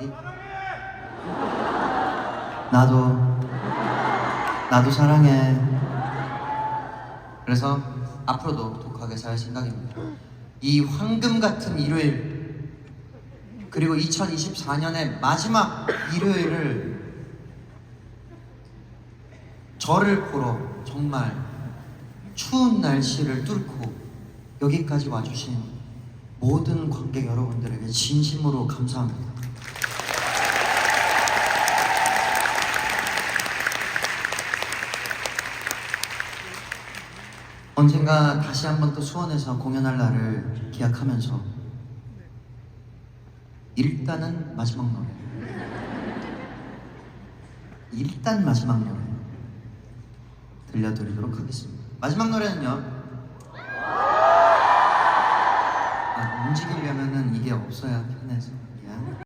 이- 나도 나도 사랑해. 그래서 앞으로도 독하게 살 생각입니다. 이 황금 같은 일요일 그리고 2024년의 마지막 일요일을 저를 보러 정말 추운 날씨를 뚫고 여기까지 와주신 모든 관객 여러분들에게 진심으로 감사합니다. 언젠가 다시 한번 또 수원에서 공연할 날을 기약하면서 일단은 마지막 노래. 일단 마지막 노래 들려드리도록 하겠습니다. 마지막 노래는요? 아, 움직이려면은 이게 없어야 편해서